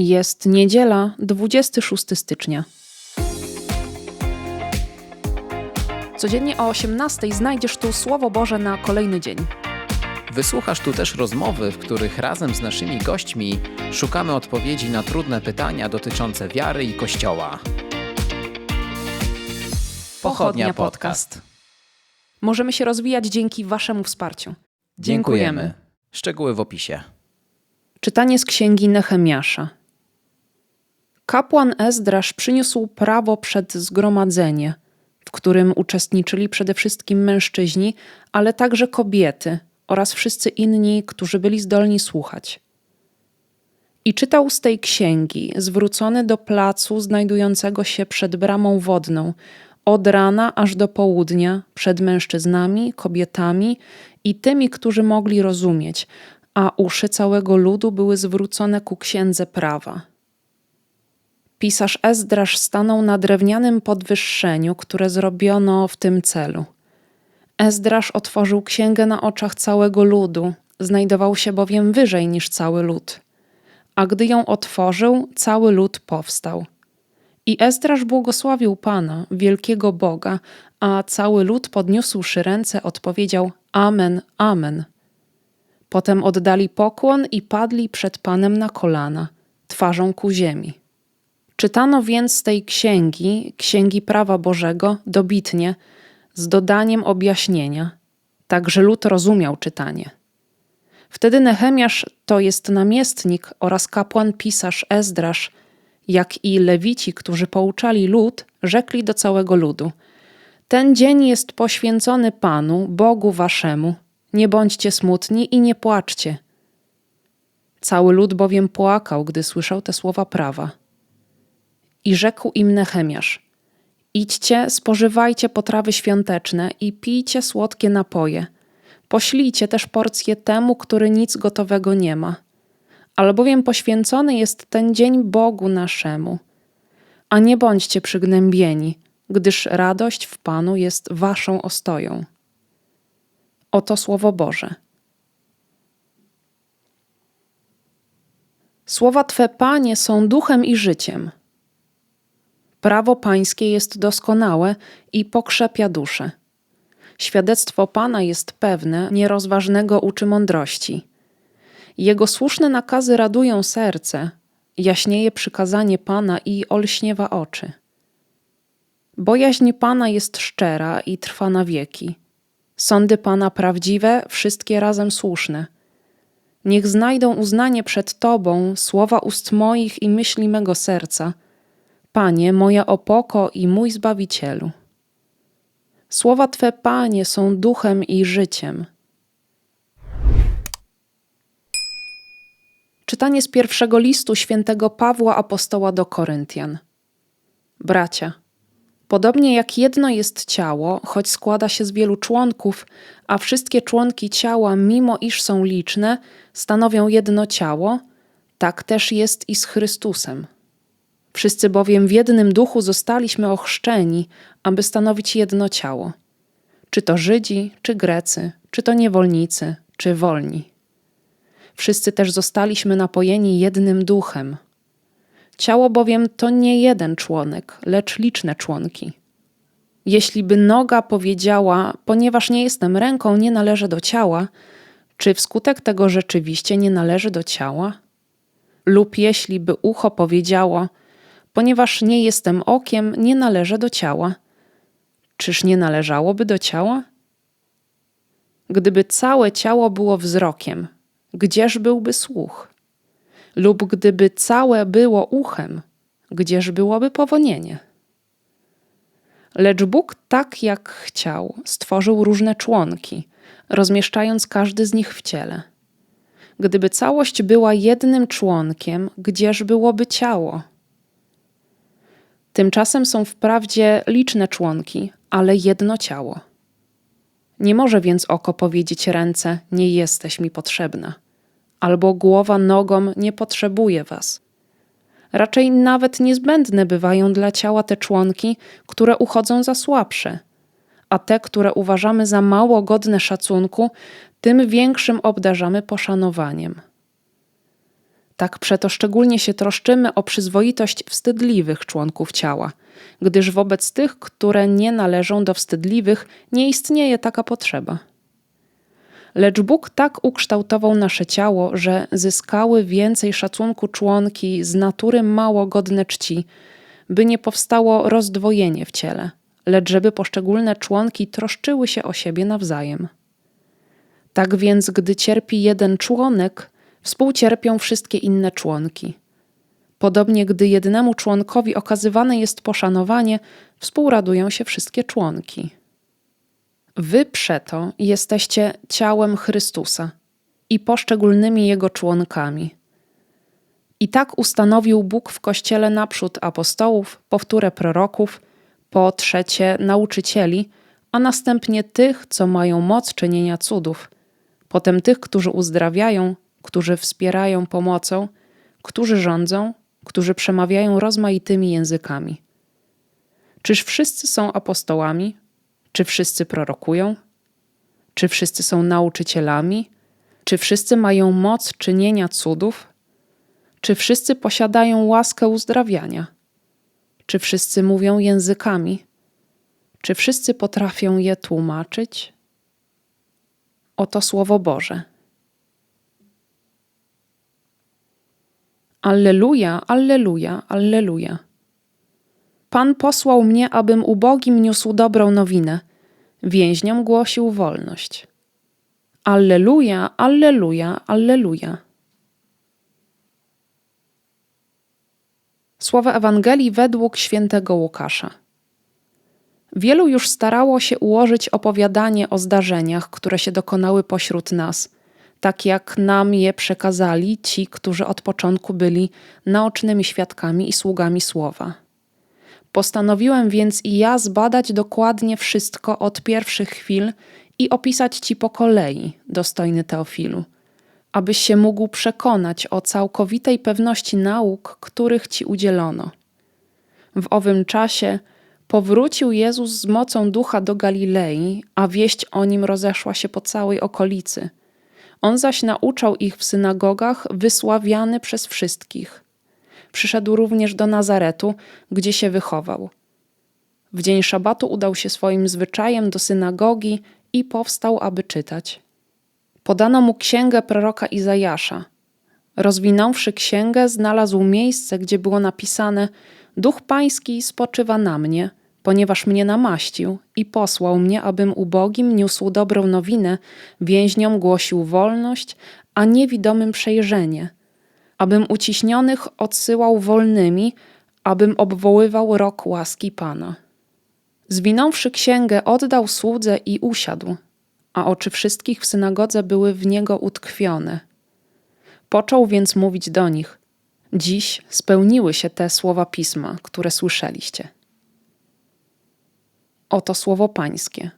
Jest niedziela, 26 stycznia. Codziennie o 18 znajdziesz tu Słowo Boże na kolejny dzień. Wysłuchasz tu też rozmowy, w których razem z naszymi gośćmi szukamy odpowiedzi na trudne pytania dotyczące wiary i Kościoła. Pochodnia Podcast. Możemy się rozwijać dzięki Waszemu wsparciu. Dziękujemy. Szczegóły w opisie. Czytanie z księgi Nehemiasza. Kapłan Ezdrasz przyniósł prawo przed zgromadzenie, w którym uczestniczyli przede wszystkim mężczyźni, ale także kobiety oraz wszyscy inni, którzy byli zdolni słuchać. I czytał z tej księgi, zwrócony do placu znajdującego się przed bramą wodną, od rana aż do południa, przed mężczyznami, kobietami i tymi, którzy mogli rozumieć, a uszy całego ludu były zwrócone ku księdze prawa. Pisarz Ezdrasz stanął na drewnianym podwyższeniu, które zrobiono w tym celu. Ezdrasz otworzył księgę na oczach całego ludu, znajdował się bowiem wyżej niż cały lud. A gdy ją otworzył, cały lud powstał. I Ezdrasz błogosławił Pana, wielkiego Boga, a cały lud podniósłszy ręce odpowiedział Amen, Amen. Potem oddali pokłon i padli przed Panem na kolana, twarzą ku ziemi. Czytano więc z tej księgi, księgi prawa Bożego, dobitnie, z dodaniem objaśnienia, tak że lud rozumiał czytanie. Wtedy Nehemiasz, to jest namiestnik oraz kapłan pisarz Ezdrasz, jak i lewici, którzy pouczali lud, rzekli do całego ludu: Ten dzień jest poświęcony Panu, Bogu waszemu. Nie bądźcie smutni i nie płaczcie. Cały lud bowiem płakał, gdy słyszał te słowa prawa. I rzekł im Nehemiasz: Idźcie, spożywajcie potrawy świąteczne i pijcie słodkie napoje. Poślijcie też porcję temu, który nic gotowego nie ma. Albowiem poświęcony jest ten dzień Bogu naszemu. A nie bądźcie przygnębieni, gdyż radość w Panu jest waszą ostoją. Oto słowo Boże. Słowa Twe, Panie, są duchem i życiem. Prawo Pańskie jest doskonałe i pokrzepia duszę. Świadectwo Pana jest pewne, nierozważnego uczy mądrości. Jego słuszne nakazy radują serce, jaśnieje przykazanie Pana i olśniewa oczy. Bojaźń Pana jest szczera i trwa na wieki. Sądy Pana prawdziwe, wszystkie razem słuszne. Niech znajdą uznanie przed Tobą słowa ust moich i myśli mego serca. Panie, moja opoko i mój Zbawicielu. Słowa Twe, Panie, są duchem i życiem. Czytanie z pierwszego listu świętego Pawła Apostoła do Koryntian. Bracia, podobnie jak jedno jest ciało, choć składa się z wielu członków, a wszystkie członki ciała, mimo iż są liczne, stanowią jedno ciało, tak też jest i z Chrystusem. Wszyscy bowiem w jednym duchu zostaliśmy ochrzczeni, aby stanowić jedno ciało. Czy to Żydzi, czy Grecy, czy to niewolnicy, czy wolni. Wszyscy też zostaliśmy napojeni jednym duchem. Ciało bowiem to nie jeden członek, lecz liczne członki. Jeśli by noga powiedziała, ponieważ nie jestem ręką, nie należy do ciała, czy wskutek tego rzeczywiście nie należy do ciała? Lub jeśli by ucho powiedziało, ponieważ nie jestem okiem, nie należy do ciała. Czyż nie należałoby do ciała? Gdyby całe ciało było wzrokiem, gdzież byłby słuch? Lub gdyby całe było uchem, gdzież byłoby powonienie? Lecz Bóg tak jak chciał, stworzył różne członki, rozmieszczając każdy z nich w ciele. Gdyby całość była jednym członkiem, gdzież byłoby ciało? Tymczasem są wprawdzie liczne członki, ale jedno ciało. Nie może więc oko powiedzieć ręce: Nie jesteś mi potrzebna, albo głowa nogom: Nie potrzebuje was. Raczej nawet niezbędne bywają dla ciała te członki, które uchodzą za słabsze, a te, które uważamy za mało godne szacunku, tym większym obdarzamy poszanowaniem. Tak przeto szczególnie się troszczymy o przyzwoitość wstydliwych członków ciała, gdyż wobec tych, które nie należą do wstydliwych, nie istnieje taka potrzeba. Lecz Bóg tak ukształtował nasze ciało, że zyskały więcej szacunku członki z natury mało godne czci, by nie powstało rozdwojenie w ciele, lecz żeby poszczególne członki troszczyły się o siebie nawzajem. Tak więc, gdy cierpi jeden członek, współcierpią wszystkie inne członki. Podobnie, gdy jednemu członkowi okazywane jest poszanowanie, współradują się wszystkie członki. Wy przeto jesteście ciałem Chrystusa i poszczególnymi Jego członkami. I tak ustanowił Bóg w Kościele naprzód apostołów, powtórę proroków, po trzecie nauczycieli, a następnie tych, co mają moc czynienia cudów, potem tych, którzy uzdrawiają, którzy wspierają pomocą, którzy rządzą, którzy przemawiają rozmaitymi językami. Czyż wszyscy są apostołami? Czy wszyscy prorokują? Czy wszyscy są nauczycielami? Czy wszyscy mają moc czynienia cudów? Czy wszyscy posiadają łaskę uzdrawiania? Czy wszyscy mówią językami? Czy wszyscy potrafią je tłumaczyć? Oto Słowo Boże. Alleluja, alleluja, alleluja. Pan posłał mnie, abym ubogim niósł dobrą nowinę, więźniom głosił wolność. Alleluja, alleluja, alleluja. Słowa Ewangelii według świętego Łukasza. Wielu już starało się ułożyć opowiadanie o zdarzeniach, które się dokonały pośród nas, tak jak nam je przekazali ci, którzy od początku byli naocznymi świadkami i sługami słowa. Postanowiłem więc i ja zbadać dokładnie wszystko od pierwszych chwil i opisać ci po kolei, dostojny Teofilu, abyś się mógł przekonać o całkowitej pewności nauk, których ci udzielono. W owym czasie powrócił Jezus z mocą ducha do Galilei, a wieść o nim rozeszła się po całej okolicy. On zaś nauczał ich w synagogach, wysławiany przez wszystkich. Przyszedł również do Nazaretu, gdzie się wychował. W dzień szabatu udał się swoim zwyczajem do synagogi i powstał, aby czytać. Podano mu księgę proroka Izajasza. Rozwinąwszy księgę, znalazł miejsce, gdzie było napisane: Duch Pański spoczywa na mnie, ponieważ mnie namaścił i posłał mnie, abym ubogim niósł dobrą nowinę, więźniom głosił wolność, a niewidomym przejrzenie, abym uciśnionych odsyłał wolnymi, abym obwoływał rok łaski Pana. Zwinąwszy księgę, oddał słudze i usiadł, a oczy wszystkich w synagodze były w niego utkwione. Począł więc mówić do nich: Dziś spełniły się te słowa pisma, które słyszeliście. Oto słowo Pańskie.